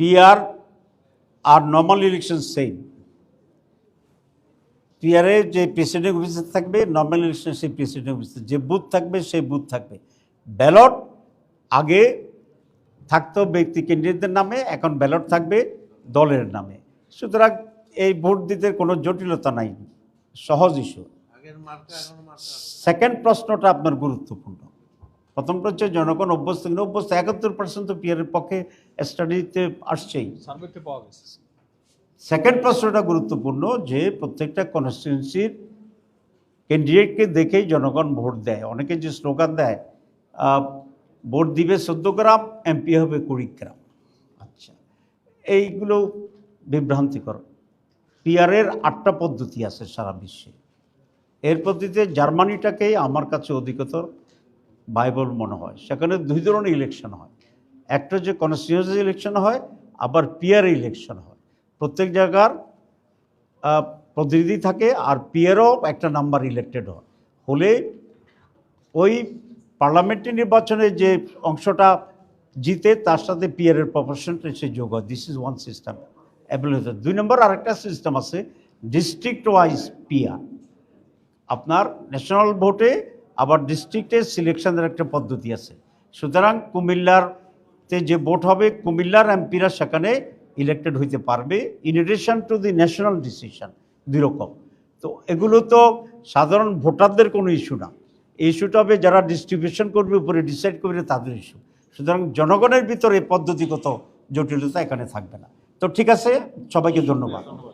PR আর normal election same পিআরে যে প্রেসিডেন্ট অফিসার থাকবে নর্মাল ইলেকশন সেই প্রেসিডেন্ট অফিসার যে বুথ থাকবে সেই বুথ থাকবে। ব্যালট আগে থাকতো ব্যক্তি ক্যান্ডিডেটদের নামে এখন ব্যালট থাকবে দলের নামে। সুতরাং এই ভোট দিতে কোনো জটিলতা নাই সহজ ইস্যু সেকেন্ড প্রশ্নটা আপনার গুরুত্বপূর্ণ। প্রথমটা হচ্ছে জনগণ অভ্যস্ত কিনা অভ্যস্ত একাত্তর পার্সেন্ট তো পিয়ারের পক্ষে স্টাডিতে আসছেই। সেকেন্ড প্রশ্নটা গুরুত্বপূর্ণ যে প্রত্যেকটা কনস্টিটিউন্সির ক্যান্ডিডেটকে দেখেই জনগণ ভোট দেয়। অনেকে যে স্লোগান দেয় ভোট দিবে চোদ্দ গ্রাম এমপি হবে কুড়ি গ্রাম। আচ্ছা এইগুলো বিভ্রান্তিকর। পিয়ারের আটটা পদ্ধতি আছে সারা বিশ্বে। এর পদ্ধতিতে জার্মানিটাকেই আমার কাছে অধিকতর বাইবল মনে হয়। সেখানে দুই ধরনের ইলেকশন হয়। একটা যে কনস্টিটিউন্সি ইলেকশন হয়, আবার পিয়ার ইলেকশন হয়। প্রত্যেক জায়গার প্রতিনিধি থাকে আর পিয়ারও একটা নাম্বার ইলেক্টেড হয়। হলে ওই পার্লামেন্টারি নির্বাচনে যে অংশটা জিতে, তার সাথে পিয়ারের প্রপোর্শনটা সে যোগ হয়। This is one system available দুই নম্বর আরেকটা সিস্টেম আছে ডিস্ট্রিক্ট ওয়াইজ পিয়ার আপনার ন্যাশনাল ভোটে আবার ডিস্ট্রিক্টে সিলেকশনের একটা পদ্ধতি আছে। সুতরাং কুমিল্লারতে যে ভোট হবে, কুমিল্লার এমপিরা সেখানে ইলেক্টেড হইতে পারবে in addition to the national decision দুই রকম তো এগুলো তো সাধারণ ভোটারদের কোনো ইস্যু না। ইস্যুটা হবে যারা ডিস্ট্রিবিউশন করবে, উপরে ডিসাইড করবে তাদের ইস্যু সুতরাং জনগণের ভিতরে পদ্ধতিগত জটিলতা এখানে থাকবে না। তো ঠিক আছে, সবাইকে ধন্যবাদ।